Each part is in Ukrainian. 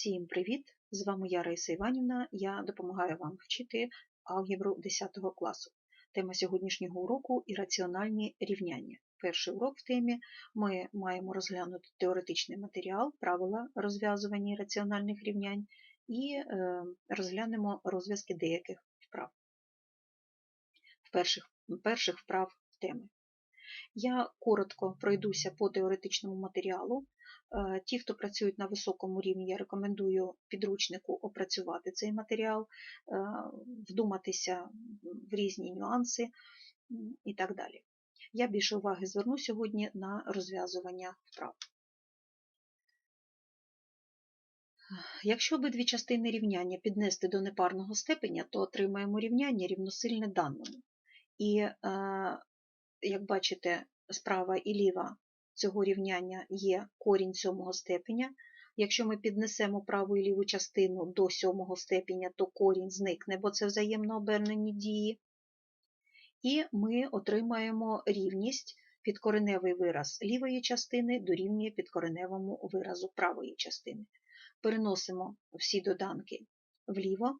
Всім привіт! З вами я Раїса Іванівна. Я допомагаю вам вчити алгебру 10 класу. Тема сьогоднішнього уроку ірраціональні рівняння. Перший урок в темі ми маємо розглянути теоретичний матеріал, правила розв'язування раціональних рівнянь і е, розглянемо розв'язки деяких вправ. Перших, перших вправ теми. Я коротко пройдуся по теоретичному матеріалу. Е, ті, хто працюють на високому рівні, я рекомендую підручнику опрацювати цей матеріал, е, вдуматися в різні нюанси і так далі. Я більше уваги зверну сьогодні на розв'язування вправ. Якщо обидві частини рівняння піднести до непарного степеня, то отримаємо рівняння рівносильне даному. І, е, як бачите, справа і ліва цього рівняння є корінь сьомого степеня. Якщо ми піднесемо праву і ліву частину до сьомого степеня, то корінь зникне, бо це взаємно обернені дії. І ми отримаємо рівність підкореневий вираз лівої частини дорівнює підкореневому виразу правої частини. Переносимо всі доданки вліво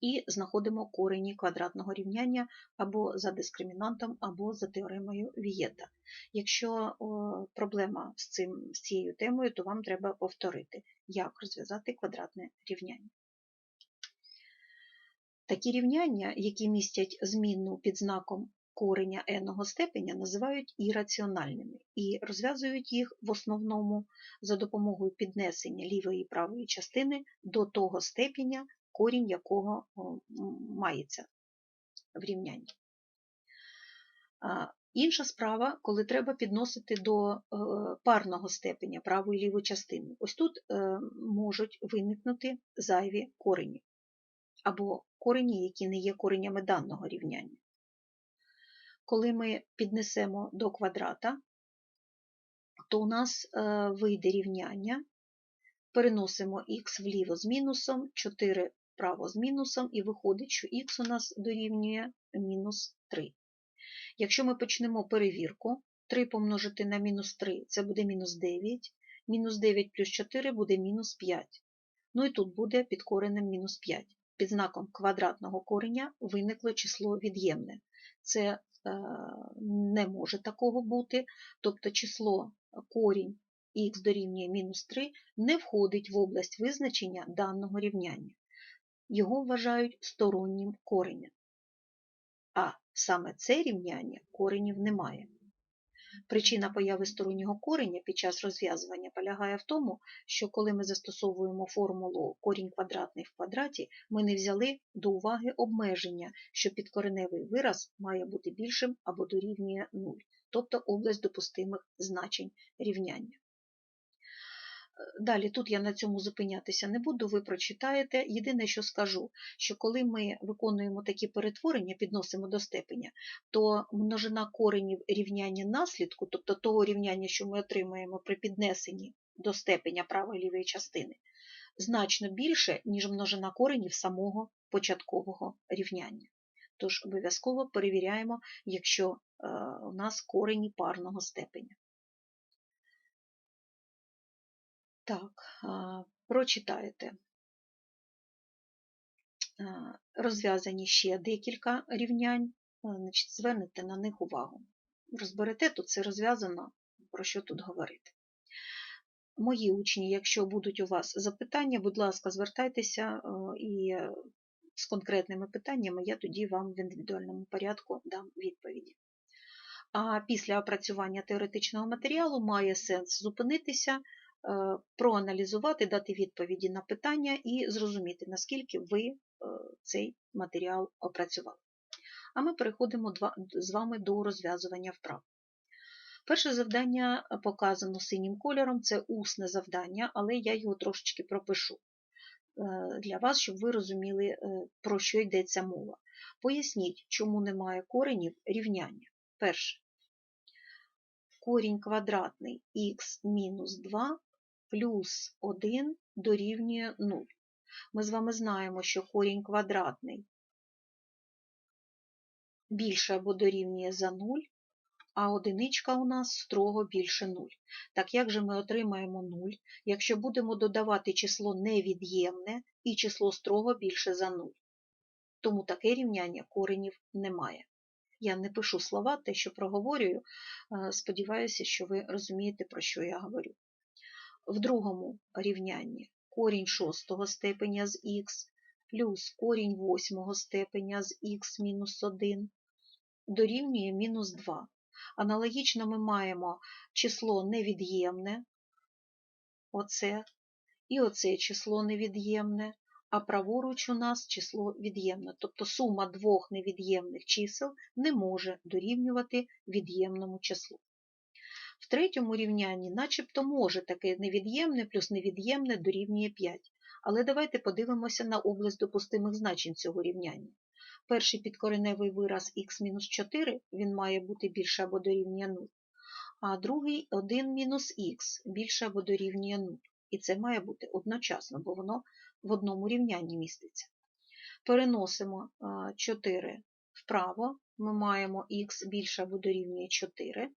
і знаходимо корені квадратного рівняння або за дискримінантом, або за теоремою Вієта. Якщо проблема з, цим, з цією темою, то вам треба повторити, як розв'язати квадратне рівняння. Такі рівняння, які містять змінну під знаком кореня n степеня, називають ірраціональними і розв'язують їх в основному за допомогою піднесення лівої і правої частини до того степеня, корінь якого мається в рівнянні. Інша справа, коли треба підносити до е, парного степеня праву і ліву частину. Ось тут е, можуть виникнути зайві корені, або корені, які не є коренями даного рівняння. Коли ми піднесемо до квадрата, то у нас е, вийде рівняння, переносимо х вліво з мінусом, 4 вправо з мінусом, і виходить, що х у нас дорівнює мінус 3. Якщо ми почнемо перевірку, 3 помножити на мінус 3 це буде мінус 9, мінус 9 плюс 4 буде мінус 5. Ну і тут буде під коренем мінус 5. Під знаком квадратного кореня виникло число від'ємне. Це е, не може такого бути, тобто число корінь х дорівнює мінус 3 не входить в область визначення даного рівняння його вважають стороннім коренем. А саме це рівняння коренів немає. Причина появи стороннього кореня під час розв'язування полягає в тому, що коли ми застосовуємо формулу корінь квадратний в квадраті, ми не взяли до уваги обмеження, що підкореневий вираз має бути більшим або дорівнює 0, тобто область допустимих значень рівняння. Далі тут я на цьому зупинятися не буду, ви прочитаєте. Єдине, що скажу, що коли ми виконуємо такі перетворення, підносимо до степеня, то множина коренів рівняння наслідку, тобто того рівняння, що ми отримаємо при піднесенні до степеня правої лівої частини, значно більше, ніж множина коренів самого початкового рівняння. Тож обов'язково перевіряємо, якщо е, у нас корені парного степеня. Так, прочитаєте. Розв'язані ще декілька рівнянь, значить, звернете на них увагу. Розберете, тут це розв'язано, про що тут говорити. Мої учні, якщо будуть у вас запитання, будь ласка, звертайтеся і з конкретними питаннями я тоді вам в індивідуальному порядку дам відповіді. А після опрацювання теоретичного матеріалу має сенс зупинитися. Е, проаналізувати, дати відповіді на питання і зрозуміти, наскільки ви е, цей матеріал опрацювали. А ми переходимо з вами до розв'язування вправ. Перше завдання показано синім кольором, це усне завдання, але я його трошечки пропишу е, для вас, щоб ви розуміли, про що йдеться мова. Поясніть, чому немає коренів рівняння. Перше. Корінь квадратний х мінус 2 плюс 1 дорівнює 0. Ми з вами знаємо, що корінь квадратний більше або дорівнює за 0, а одиничка у нас строго більше 0. Так як же ми отримаємо 0, якщо будемо додавати число невід'ємне і число строго більше за 0? Тому таке рівняння коренів немає. Я не пишу слова, те, що проговорюю, сподіваюся, що ви розумієте, про що я говорю. В другому рівнянні корінь шостого степеня з х плюс корінь восьмого степеня з х мінус 1 дорівнює мінус 2. Аналогічно ми маємо число невід'ємне, оце, і оце число невід'ємне, а праворуч у нас число від'ємне. Тобто сума двох невід'ємних чисел не може дорівнювати від'ємному числу. В третьому рівнянні начебто може таке невід'ємне плюс невід'ємне дорівнює 5. Але давайте подивимося на область допустимих значень цього рівняння. Перший підкореневий вираз х-4 він має бути більше або дорівнює 0, а другий 1 мінус х більше або дорівнює 0. І це має бути одночасно, бо воно в одному рівнянні міститься. Переносимо 4 вправо, ми маємо х більше або дорівнює 4.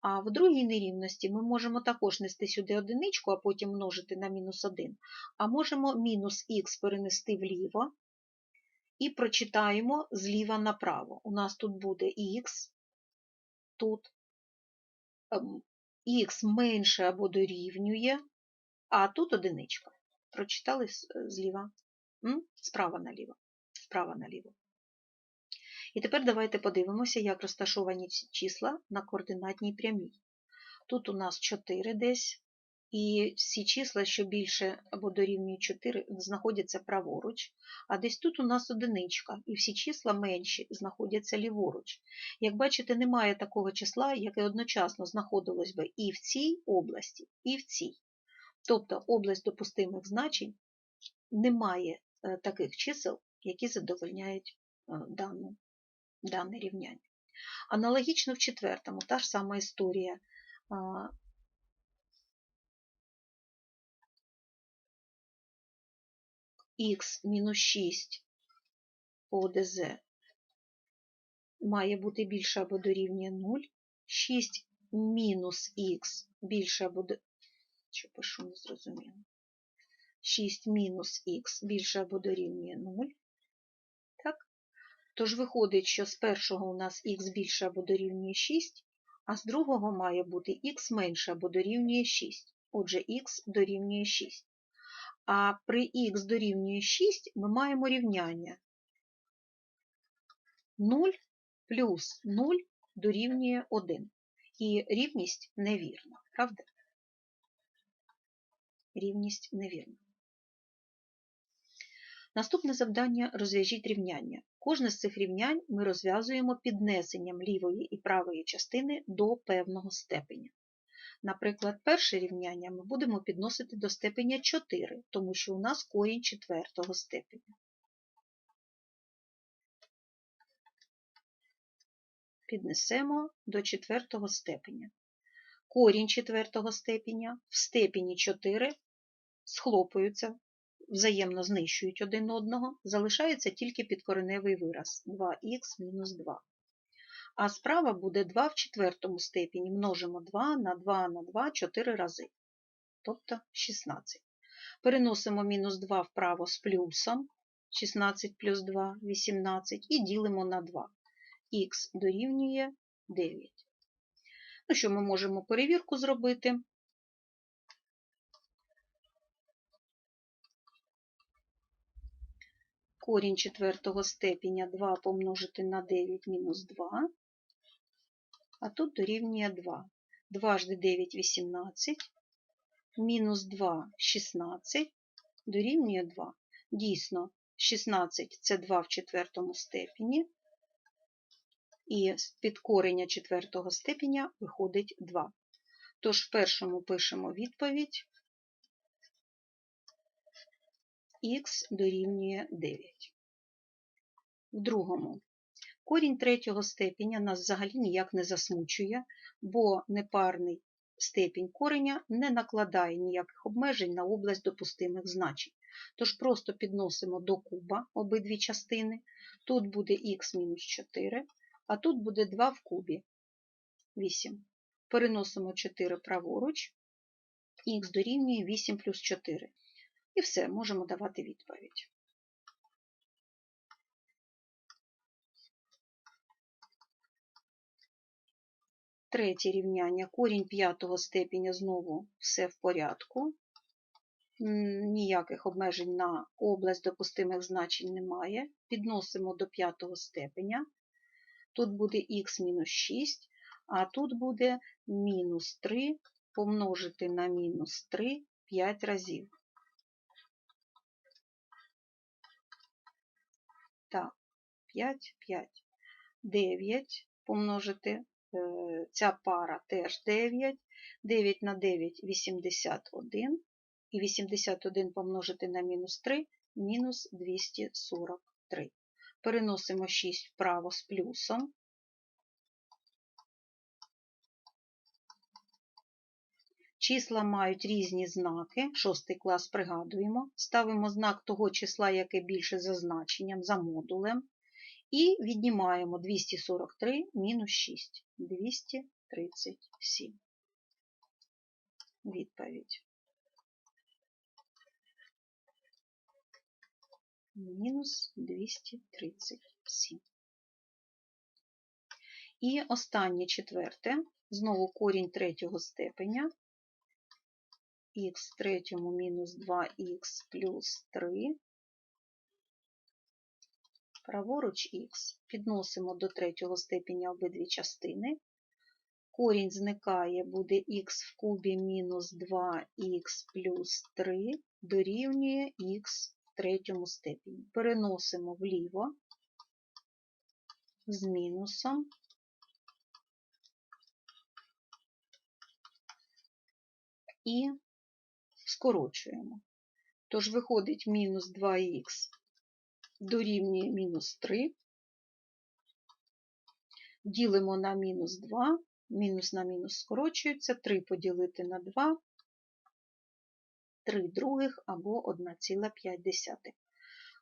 А в другій нерівності ми можемо також нести сюди одиничку, а потім множити на мінус 1. А можемо мінус х перенести вліво і прочитаємо зліва направо. У нас тут буде х, тут х менше або дорівнює, а тут одиничка. Прочитали зліва, справа наліво, справа наліво. І тепер давайте подивимося, як розташовані ці числа на координатній прямій. Тут у нас 4 десь, і всі числа, що більше або дорівнює 4, знаходяться праворуч, а десь тут у нас одиничка, і всі числа менші знаходяться ліворуч. Як бачите, немає такого числа, яке одночасно знаходилось би і в цій області, і в цій. Тобто область допустимих значень немає е, таких чисел, які задовольняють е, дану дане рівняння. Аналогічно в четвертому, та ж сама історія. х мінус 6 по ОДЗ має бути більше або дорівнює 0, 6 мінус х більше або до... Що пишу, не зрозуміло. 6 мінус х більше або дорівнює 0, Тож виходить, що з першого у нас х більше або дорівнює 6, а з другого має бути х менше або дорівнює 6. Отже, х дорівнює 6. А при х дорівнює 6 ми маємо рівняння 0 плюс 0 дорівнює 1. І рівність невірна, правда? Рівність невірна. Наступне завдання розв'яжіть рівняння. Кожне з цих рівнянь ми розв'язуємо піднесенням лівої і правої частини до певного степеня. Наприклад, перше рівняння ми будемо підносити до степеня 4, тому що у нас корінь четвертого степеня. Піднесемо до четвертого степеня. Корінь четвертого степеня в степені 4 схлопуються взаємно знищують один одного, залишається тільки підкореневий вираз 2х мінус 2. А справа буде 2 в четвертому степені. Множимо 2 на 2 на 2 4 рази, тобто 16. Переносимо мінус 2 вправо з плюсом, 16 плюс 2 18, і ділимо на 2. Х дорівнює 9. Ну що, ми можемо перевірку зробити. Корінь четвертого степеня 2 помножити на 9 мінус 2, а тут дорівнює 2. 2 жди 9 18, мінус 2 16, дорівнює 2. Дійсно, 16 це 2 в четвертому степені, і під корення четвертого степеня виходить 2. Тож в першому пишемо відповідь х дорівнює 9. В другому. Корінь третього степеня нас взагалі ніяк не засмучує, бо непарний степінь кореня не накладає ніяких обмежень на область допустимих значень. Тож просто підносимо до куба обидві частини. Тут буде х-4, а тут буде 2 в кубі. 8. Переносимо 4 праворуч, х дорівнює 8 плюс 4. І все, можемо давати відповідь. Третє рівняння. Корінь п'ятого степеня знову все в порядку. Ніяких обмежень на область допустимих значень немає. Підносимо до п'ятого степеня. Тут буде х мінус 6, а тут буде мінус 3 помножити на мінус 3 5 разів. Так, 5, 5. 9 помножити Е, ця пара теж 9, 9 на 9 81, і 81 помножити на мінус 3 мінус 243. Переносимо 6 вправо з плюсом. Числа мають різні знаки, шостий клас пригадуємо, ставимо знак того числа, яке більше за значенням, за модулем. І віднімаємо 243 мінус 6. 237. Відповідь. Мінус 237. І останнє четверте, знову корінь третього степеня. Х в третьому мінус 2х плюс 3 праворуч х, підносимо до третього степеня обидві частини. Корінь зникає, буде х в кубі мінус 2х плюс 3 дорівнює х в третьому степені. Переносимо вліво з мінусом. І скорочуємо. Тож виходить мінус 2х дорівнює мінус 3. Ділимо на мінус 2, мінус на мінус скорочується, 3 поділити на 2, 3 других або 1,5.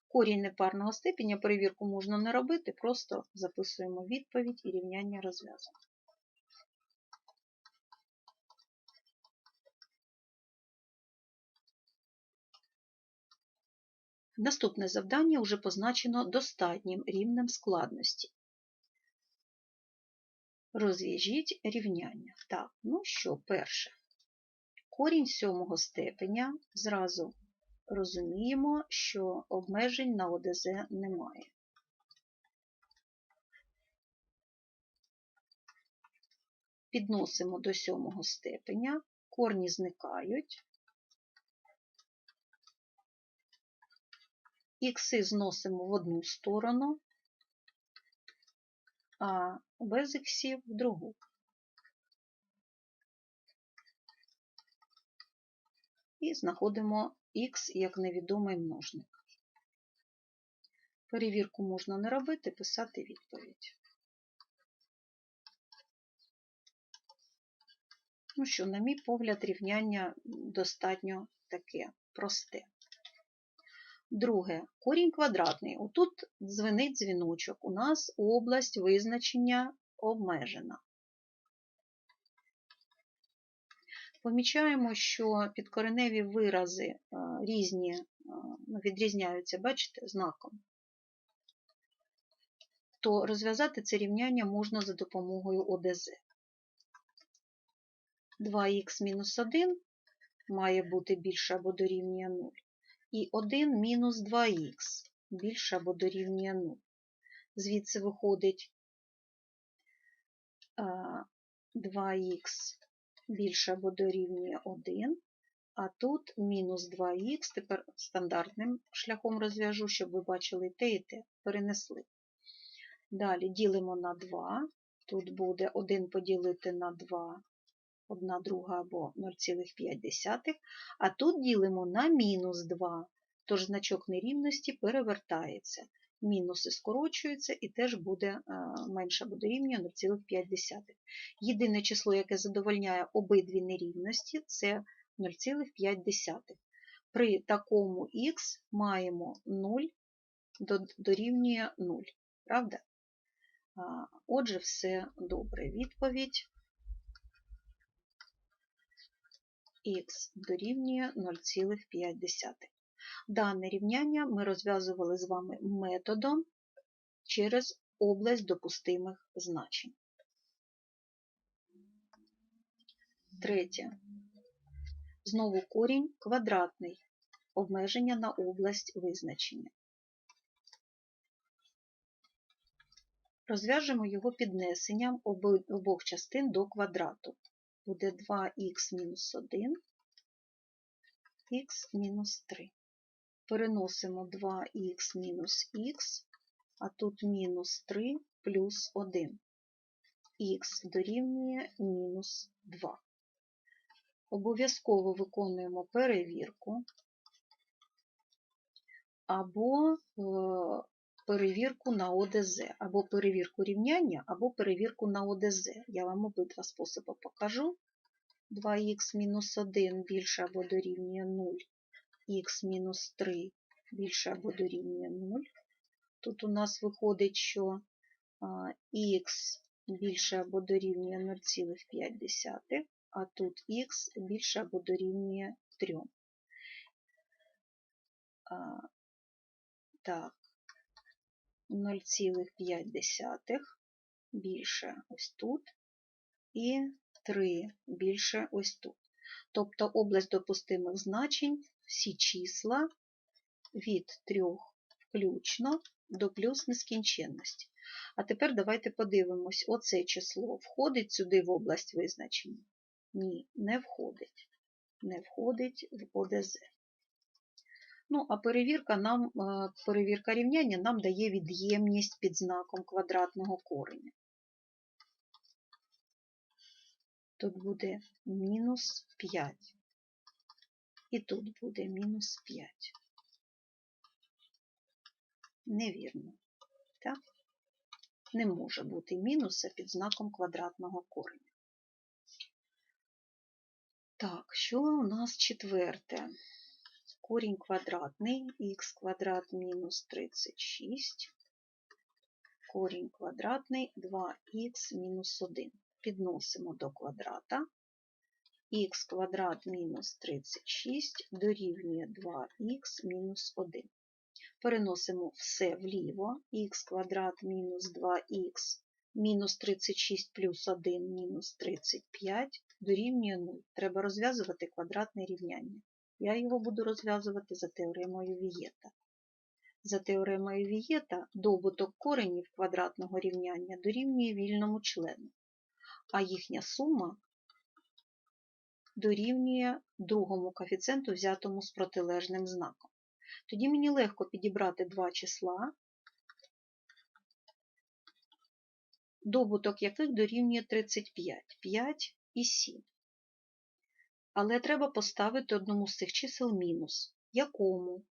Корінь непарного степеня перевірку можна не робити, просто записуємо відповідь і рівняння розв'язано. Наступне завдання вже позначено достатнім рівнем складності. Розв'яжіть рівняння. Так, ну що, перше. Корінь сьомого степеня зразу розуміємо, що обмежень на ОДЗ немає. Підносимо до сьомого степеня, корні зникають, Ікси зносимо в одну сторону, а без іксів в другу. І знаходимо х як невідомий множник. Перевірку можна не робити, писати відповідь. Ну що, на мій погляд, рівняння достатньо таке просте. Друге, корінь квадратний. Отут дзвенить дзвіночок. У нас область визначення обмежена. Помічаємо, що підкореневі вирази е, різні е, ну, відрізняються, бачите, знаком. То розв'язати це рівняння можна за допомогою ОДЗ. 2х-1 має бути більше або дорівнює 0 і 1 мінус 2х більше або дорівнює 0. Звідси виходить 2х більше або дорівнює 1, а тут мінус 2х, тепер стандартним шляхом розв'яжу, щоб ви бачили те і те, перенесли. Далі ділимо на 2, тут буде 1 поділити на 2 1 друга або 0,5, а тут ділимо на мінус 2, тож значок нерівності перевертається. Мінуси скорочуються і теж буде е, менше або дорівнює 0,5. Єдине число, яке задовольняє обидві нерівності, це 0,5. При такому х маємо 0 дорівнює 0. Правда? Отже, все добре. Відповідь х дорівнює 0,5. Дане рівняння ми розв'язували з вами методом через область допустимих значень. Третє. Знову корінь квадратний. Обмеження на область визначення. Розв'яжемо його піднесенням обох частин до квадрату. Буде 2х мінус 1, х мінус 3. Переносимо 2х мінус х, а тут мінус 3 плюс 1. х дорівнює мінус 2. Обов'язково виконуємо перевірку або е, перевірку на ОДЗ, або перевірку рівняння, або перевірку на ОДЗ. Я вам обидва способи покажу. 2х-1 більше або дорівнює 0, х-3 більше або дорівнює 0. Тут у нас виходить, що х більше або дорівнює 0,5, а тут х більше або дорівнює 3. Так, 0,5 більше ось тут і 3 більше ось тут. Тобто область допустимих значень всі числа від 3 включно до плюс нескінченності. А тепер давайте подивимось, оце число входить сюди в область визначення? Ні, не входить. Не входить в ОДЗ. Ну, а перевірка нам, е, перевірка рівняння нам дає від'ємність під знаком квадратного кореня. Тут буде мінус 5. І тут буде мінус 5. Невірно. Так? Не може бути мінуса під знаком квадратного кореня. Так, що у нас четверте? Корінь квадратний, х квадрат мінус 36, корінь квадратний 2х мінус 1. Підносимо до квадрата. х квадрат мінус 36 дорівнює 2х мінус 1. Переносимо все вліво, х квадрат мінус 2х мінус 36 плюс 1 мінус 35 дорівнює 0. Треба розв'язувати квадратне рівняння. Я його буду розв'язувати за теоремою Вієта. За теоремою Вієта добуток коренів квадратного рівняння дорівнює вільному члену, а їхня сума дорівнює другому коефіцієнту, взятому з протилежним знаком. Тоді мені легко підібрати два числа, добуток яких дорівнює 35, 5 і 7. Але треба поставити одному з цих чисел мінус. Якому?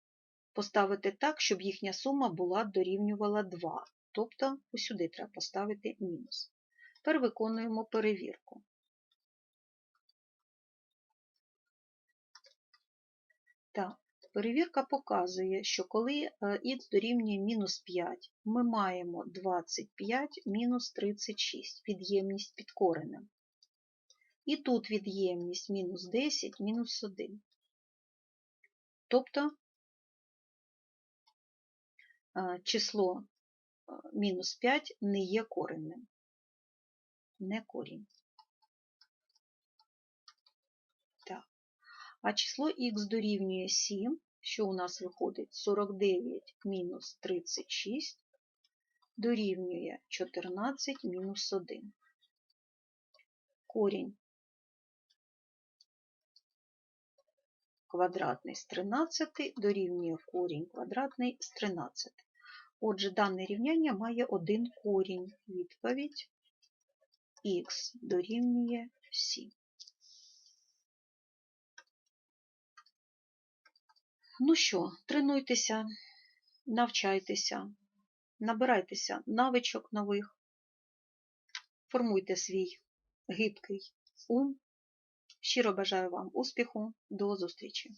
Поставити так, щоб їхня сума була дорівнювала 2. Тобто усюди треба поставити мінус. Тепер виконуємо перевірку. Так, перевірка показує, що коли х е, дорівнює мінус 5, ми маємо 25 мінус 36 від'ємність під коренем. І тут від'ємність мінус 10 мінус 1. Тобто число мінус 5 не є коренним. Не корінь. Так. А число х дорівнює 7, що у нас виходить 49 мінус 36, дорівнює 14 мінус 1. Корінь квадратний з 13 дорівнює корінь квадратний з 13. Отже, дане рівняння має один корінь. Відповідь х дорівнює 7. Ну що, тренуйтеся, навчайтеся, набирайтеся навичок нових, формуйте свій гибкий ум. Щиро бажаю вам успіху, до зустрічі!